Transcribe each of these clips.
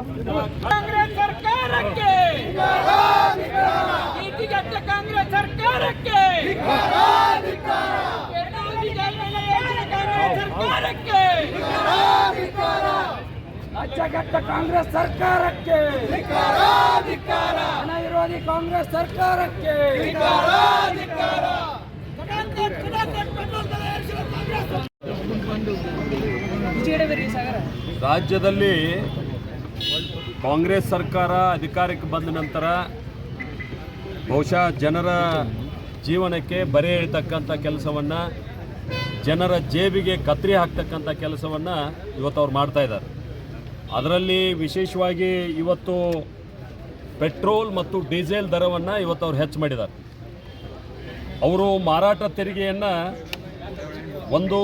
ಕಾಂಗ್ರೆಸ್ ಸರ್ಕಾರಕ್ಕೆ. ಕಾಂಗ್ರೆಸ್ ಸರ್ಕಾರಕ್ಕೆ. ಸರ್ಕಾರಕ್ಕೆ. ಅಚ್ಚಗಟ್ಟ ಕಾಂಗ್ರೆಸ್ ಸರ್ಕಾರಕ್ಕೆ. ಹಣ ವಿರೋಧಿ ಕಾಂಗ್ರೆಸ್ ಸರ್ಕಾರಕ್ಕೆ. ರಾಜ್ಯದಲ್ಲಿ ಕಾಂಗ್ರೆಸ್ ಸರ್ಕಾರ ಅಧಿಕಾರಕ್ಕೆ ಬಂದ ನಂತರ ಬಹುಶಃ ಜನರ ಜೀವನಕ್ಕೆ ಬರೆ ಇಳಿತಕ್ಕಂಥ ಕೆಲಸವನ್ನು ಜನರ ಜೇಬಿಗೆ ಕತ್ರಿ ಹಾಕ್ತಕ್ಕಂಥ ಕೆಲಸವನ್ನು ಇವತ್ತು ಅವ್ರು ಮಾಡ್ತಾಯಿದ್ದಾರೆ ಅದರಲ್ಲಿ ವಿಶೇಷವಾಗಿ ಇವತ್ತು ಪೆಟ್ರೋಲ್ ಮತ್ತು ಡೀಸೆಲ್ ದರವನ್ನು ಇವತ್ತು ಅವ್ರು ಹೆಚ್ಚು ಮಾಡಿದ್ದಾರೆ. ಅವರು ಮಾರಾಟ ತೆರಿಗೆಯನ್ನು ಒಂದು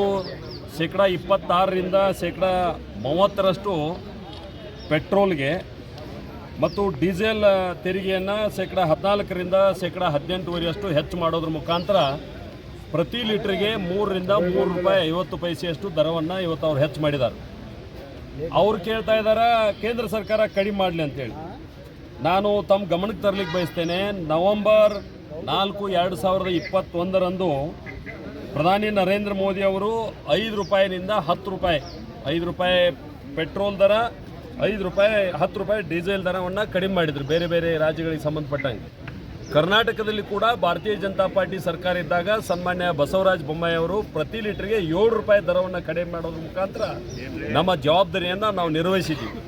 ಶೇಕಡ ಇಪ್ಪತ್ತಾರರಿಂದ ಶೇಕಡ ಮೂವತ್ತರಷ್ಟು ಪೆಟ್ರೋಲ್ಗೆ ಮತ್ತು ಡೀಸೆಲ್ ತೆರಿಗೆಯನ್ನು ಶೇಕಡ ಹದಿನಾಲ್ಕರಿಂದ ಶೇಕಡ ಹದಿನೆಂಟುವರೆಯಷ್ಟು ಹೆಚ್ಚು ಮಾಡೋದ್ರ ಮುಖಾಂತರ ಪ್ರತಿ ಲೀಟ್ರಿಗೆ ಮೂರರಿಂದ ಮೂರು ರೂಪಾಯಿ ಐವತ್ತು ಪೈಸೆಯಷ್ಟು ದರವನ್ನು ಇವತ್ತು ಅವ್ರು ಹೆಚ್ಚು ಮಾಡಿದ್ದಾರೆ ಅವ್ರು ಕೇಳ್ತಾ ಇದ್ದಾರೆ ಕೇಂದ್ರ ಸರ್ಕಾರ ಕಡಿಮೆ ಮಾಡಲಿ ಅಂತೇಳಿ. ನಾನು ತಮ್ಮ ಗಮನಕ್ಕೆ ತರಲಿಕ್ಕೆ ಬಯಸ್ತೇನೆ, ನವೆಂಬರ್ ನಾಲ್ಕು ಎರಡು ಸಾವಿರದ ಇಪ್ಪತ್ತೊಂದರಂದು ಪ್ರಧಾನಿ ನರೇಂದ್ರ ಮೋದಿ ಅವರು ಐದು ರೂಪಾಯಿನಿಂದ ಹತ್ತು ರೂಪಾಯಿ, ಐದು ರೂಪಾಯಿ ಪೆಟ್ರೋಲ್ ದರ ಐದು ರೂಪಾಯಿ, ಹತ್ತು ರೂಪಾಯಿ ಡೀಸೆಲ್ ದರವನ್ನು ಕಡಿಮೆ ಮಾಡಿದರು, ಬೇರೆ ಬೇರೆ ರಾಜ್ಯಗಳಿಗೆ ಸಂಬಂಧಪಟ್ಟಂಗೆ. ಕರ್ನಾಟಕದಲ್ಲಿ ಕೂಡ ಭಾರತೀಯ ಜನತಾ ಪಾರ್ಟಿ ಸರ್ಕಾರ ಇದ್ದಾಗ ಸನ್ಮಾನ್ಯ ಬಸವರಾಜ ಬೊಮ್ಮಾಯಿ ಅವರು ಪ್ರತಿ ಲೀಟ್ರಿಗೆ ಏಳು ರೂಪಾಯಿ ದರವನ್ನು ಕಡಿಮೆ ಮಾಡೋದ್ರ ಮುಖಾಂತರ ನಮ್ಮ ಜವಾಬ್ದಾರಿಯನ್ನು ನಾವು ನಿರ್ವಹಿಸಿದ್ದೀವಿ.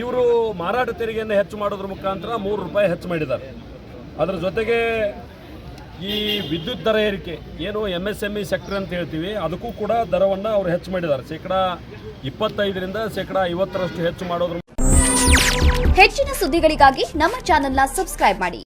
ಇವರು ಮಾರಾಟ ತೆರಿಗೆಯನ್ನು ಹೆಚ್ಚು ಮಾಡೋದ್ರ ಮುಖಾಂತರ ಮೂರು ರೂಪಾಯಿ ಹೆಚ್ಚು ಮಾಡಿದ್ದಾರೆ. ಅದರ ಜೊತೆಗೆ ಈ ವಿದ್ಯುತ್ ದರ ಏರಿಕೆ, ಏನು M S M E sector ಅಂತ ಹೇಳ್ತೀವಿ, ಅದಕ್ಕೂ ಕೂಡ ದರವನ್ನು ಅವರು ಹೆಚ್ಚು ಮಾಡಿದ್ದಾರೆ. ಶೇಕಡಾ ಇಪ್ಪತ್ತೈದರಿಂದ ಶೇಕಡಾ ಐವತ್ತರಷ್ಟು ಹೆಚ್ಚು ಮಾಡೋದ್ರ ಹೆಚ್ಚಿನ ಸುದ್ದಿಗಳಿಗಾಗಿ ನಮ್ಮ ಚಾನೆಲ್ನ ಸಬ್ಸ್ಕ್ರೈಬ್ ಮಾಡಿ.